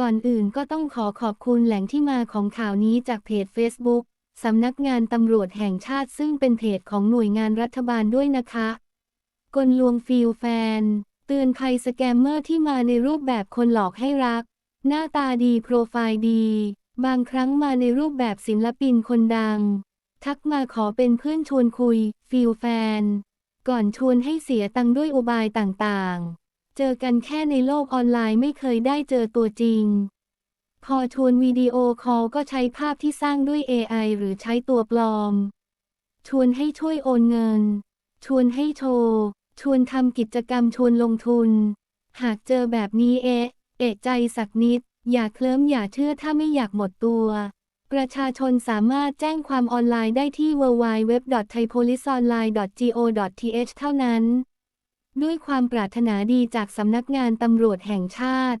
ก่อนอื่นก็ต้องขอขอบคุณแหล่งที่มาของข่าวนี้จากเพจ Facebook สำนักงานตำรวจแห่งชาติซึ่งเป็นเพจของหน่วยงานรัฐบาลด้วยนะคะ กลลวงฟิลแฟน เตือนภัยสแกมเมอร์ที่มาในรูปแบบคนหลอกให้รัก หน้าตาดีโปรไฟล์ดี บางครั้งมาในรูปแบบศิลปินคนดัง ทักมาขอเป็นเพื่อนชวนคุย ฟิลแฟน ก่อนชวนให้เสียตังค์ด้วยอุบายต่างๆ เจอกันแค่ในโลกออนไลน์ไม่เคยได้เจอตัวจริง พอชวนวิดีโอคอลก็ใช้ภาพที่สร้างด้วย AI หรือใช้ตัวปลอม ชวนให้ช่วยโอนเงิน ชวนให้โชว์ชวนทำกิจกรรมชวนลงทุน หากเจอแบบนี้เอะเอะใจสักนิด อย่าเคลิ้มอย่าเชื่อถ้าไม่อยากหมดตัว ประชาชนสามารถแจ้งความออนไลน์ได้ที่ www.thaipoliceonline.go.th เท่านั้น ด้วยความปรารถนาดีจากสำนักงานตำรวจแห่งชาติ